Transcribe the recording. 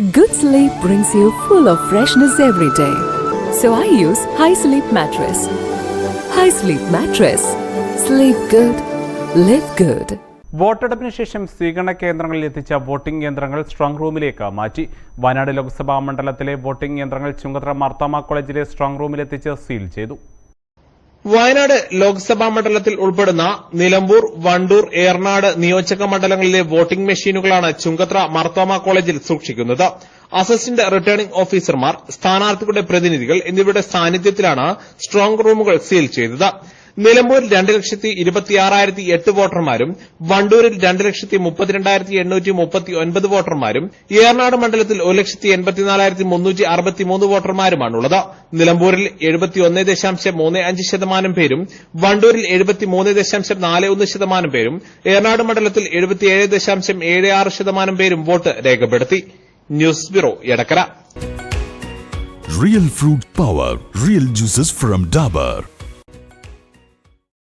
Good sleep brings you full of freshness every day. So I use High Sleep Mattress. High Sleep Mattress. Sleep good. Live good. വോട്ടെടുപ്പിന് ശേഷം സ്വീകരണ കേന്ദ്രങ്ങളിൽ എത്തിച്ച voting യന്ത്രങ്ങൾ strong റൂമിലേക്ക് മാറ്റി വയനാട് ലോക്സഭാ മണ്ഡലത്തിലെ വോട്ടിംഗ് യന്ത്രങ്ങൾ ചുങ്കത്ര മാർത്താമ കോളേജിലെ സ്ട്രോങ് റൂമിലെത്തിച്ച് സീൽ ചെയ്തു വയനാട് ലോക്സഭാ മണ്ഡലത്തിൽ ഉൾപ്പെടുന്ന നിലമ്പൂർ വണ്ടൂർ ഏർനാട് നിയോജക മണ്ഡലങ്ങളിലെ വോട്ടിംഗ് മെഷീനുകളാണ് ചുങ്കത്ര മർത്തോമ കോളേജിൽ സൂക്ഷിക്കുന്നത്. അസിസ്റ്റന്റ് റിട്ടേണിംഗ് ഓഫീസർമാർ സ്ഥാനാർത്ഥികളുടെ പ്രതിനിധികൾ എന്നിവരുടെ സാന്നിധ്യത്തിലാണ് സ്ട്രോങ് റൂമുകൾ സീൽ ചെയ്തത്. നിലമ്പൂരിൽ രണ്ട് ലക്ഷത്തി ഇരുപത്തിയാറായിരത്തി എട്ട് വോട്ടർമാരും വണ്ടൂരിൽ രണ്ട് ലക്ഷത്തി മുപ്പത്തിരണ്ടായിരത്തി എണ്ണൂറ്റി മുപ്പത്തി ഒൻപത് വോട്ടർമാരും ഏറനാട് മണ്ഡലത്തിൽ ഒരു ലക്ഷത്തി എൺപത്തിനാലായിരത്തി മുന്നൂറ്റി അറുപത്തിമൂന്ന് വോട്ടർമാരുമാണുള്ളത്. നിലമ്പൂരിൽ എഴുപത്തിയൊന്ന് ദശാംശം മൂന്ന് അഞ്ച് ശതമാനം പേരും വണ്ടൂരിൽ എഴുപത്തിമൂന്ന് ദശാംശം നാല് ഒന്ന് ശതമാനം പേരും ഏറനാട് മണ്ഡലത്തിൽ എഴുപത്തിയേഴ് ദശാംശം ഏഴ് ആറ് ശതമാനം പേരും വോട്ട് രേഖപ്പെടുത്തി. News bureau Edakkara. Real fruit power real juices from Dabur.